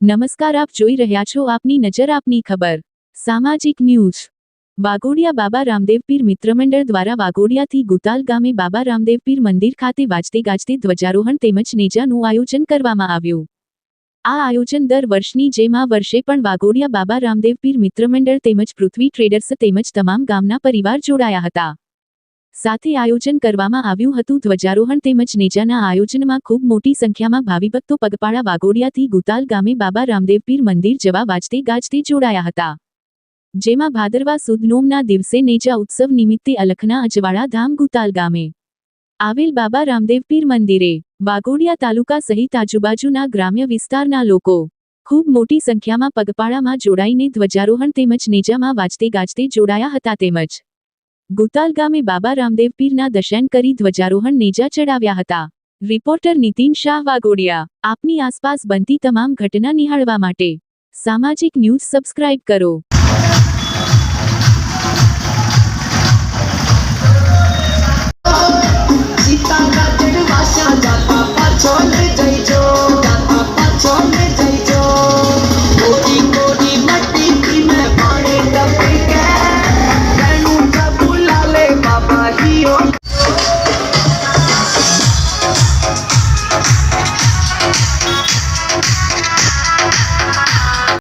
નમસ્કાર, આપ જોઈ રહ્યા છો આપની નજર, આપની ખબર. સામાજિક ન્યૂઝ. વાઘોડિયા બાબા રામદેવ પીર મિત્રમંડળ દ્વારા વાઘોડિયાથી ગુતાલ ગામે બાબા રામદેવ પીર મંદિર ખાતે વાજતે ગાજતે ધ્વજારોહણ તેમજ નેજાનું આયોજન કરવામાં આવ્યું. આ આયોજન દર વર્ષની જેમ આ વર્ષે પણ વાઘોડિયા બાબા રામદેવ પીર મિત્રમંડળ તેમજ પૃથ્વી ટ્રેડર્સ તેમજ તમામ ગામના પરિવાર જોડાયા હતા. સાથે આયોજન કરવામાં આવ્યું હતું. ધ્વજારોહણ તેમજ નેજાના આયોજનમાં ખૂબ મોટી સંખ્યામાં ભાવિભક્તો પગપાળા વાગોડિયાથી ગુતાલ ગામે બાબા રામદેવપીર મંદિર જવા વાજતે ગાજતે જોડાયા હતા. જેમાં ભાદરવા સુદ નોમના દિવસે નેજા ઉત્સવ નિમિત્તે અલખના અજવાળા ધામ ગુતાલ ગામે આવેલ બાબા રામદેવપીર મંદિરે વાઘોડિયા તાલુકા સહિત આજુબાજુના ગ્રામ્ય વિસ્તારના લોકો ખૂબ મોટી સંખ્યામાં પગપાળામાં જોડાઈને ધ્વજારોહણ તેમજ નેજામાં વાજતે ગાજતે જોડાયા હતા તેમજ ગુતાલ ગામે બાબા રામદેવ પીરના દર્શન કરી ધ્વજારોહણ નેજા ચડાવ્યા હતા. રિપોર્ટર નીતિન શાહ વાગોડિયા આપની આસપાસ બનતી તમામ ઘટના નિહાળવા માટે. સામાજિક ન્યૂઝ સબસ્ક્રાઇબ કરો.